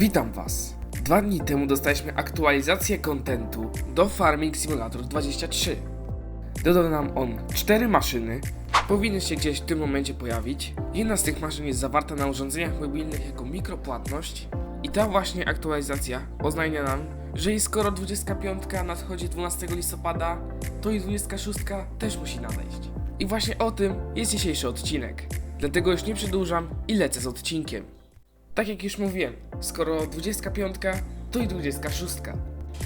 Witam Was. Dwa dni temu dostaliśmy aktualizację kontentu do Farming Simulator 23. Dodał nam on cztery maszyny. Powinny się gdzieś w tym momencie pojawić. Jedna z tych maszyn jest zawarta na urządzeniach mobilnych jako mikropłatność. I ta właśnie aktualizacja oznajmia nam, że i skoro 25 nadchodzi 12 listopada, to i 26 też musi nadejść. I właśnie o tym jest dzisiejszy odcinek. Dlatego już nie przedłużam i lecę z odcinkiem. Tak jak już mówiłem, skoro 25, to i 26.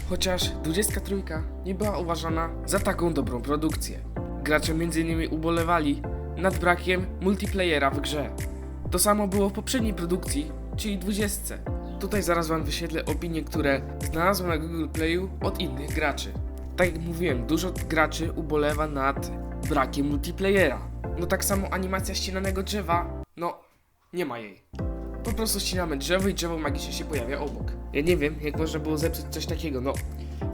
Chociaż 23 nie była uważana za taką dobrą produkcję. Gracze m.in. ubolewali nad brakiem multiplayera w grze. To samo było w poprzedniej produkcji, czyli 20. Tutaj zaraz wam wyświetlę opinie, które znalazłem na Google Playu od innych graczy. Tak jak mówiłem, dużo graczy ubolewa nad brakiem multiplayera. No tak samo animacja ścinanego drzewa, no nie ma jej. Po prostu ścinamy drzewo i drzewo magicznie się pojawia obok. Ja nie wiem, jak można było zepsuć coś takiego, no.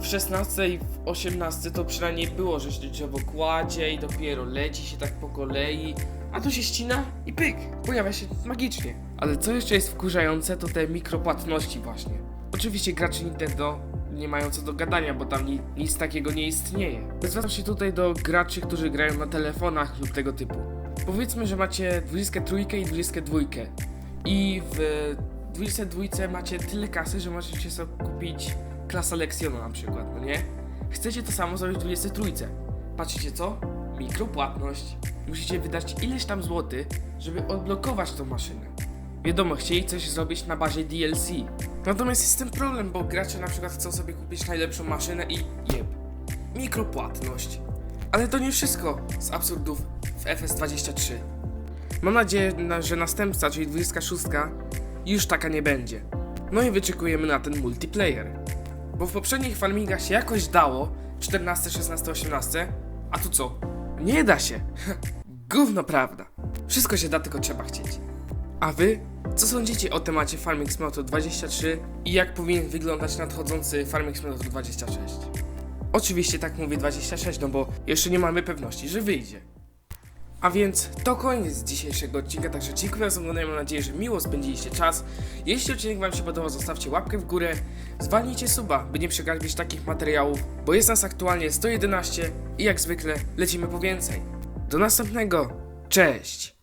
W 16 i w 18 to przynajmniej było, że się drzewo kładzie i dopiero leci się tak po kolei, a tu się ścina i pyk, pojawia się magicznie. Ale co jeszcze jest wkurzające, to te mikropłatności właśnie. Oczywiście gracze Nintendo nie mają co do gadania, bo tam ni nic takiego nie istnieje. Zwracam się tutaj do graczy, którzy grają na telefonach lub tego typu. Powiedzmy, że macie 23 i 22 i w 22 macie tyle kasy, że możecie sobie kupić klasa Lexiona na przykład, no nie? Chcecie to samo zrobić w 23. Patrzycie co? Mikropłatność. Musicie wydać ileś tam złoty, żeby odblokować tą maszynę. Wiadomo, chcieli coś zrobić na bazie DLC. Natomiast jest ten problem, bo gracze na przykład chcą sobie kupić najlepszą maszynę i jeb. Mikropłatność. Ale to nie wszystko z absurdów w FS23. Mam nadzieję, na- że następca, czyli 26, już taka nie będzie. No i wyczekujemy na ten multiplayer. Bo w poprzednich farmingach się jakoś dało 14, 16, 18, a tu co? Nie da się. Gówno prawda. Wszystko się da, tylko trzeba chcieć. A wy? Co sądzicie o temacie Farming Simulator 23 i jak powinien wyglądać nadchodzący Farming Simulator 26? Oczywiście tak mówię 26, no bo jeszcze nie mamy pewności, że wyjdzie. A więc to koniec dzisiejszego odcinka, także dziękuję za oglądanie, mam nadzieję, że miło spędziliście czas. Jeśli odcinek wam się podobał, zostawcie łapkę w górę, zwalnijcie suba, by nie przegapić takich materiałów, bo jest nas aktualnie 111 i jak zwykle lecimy po więcej. Do następnego, cześć!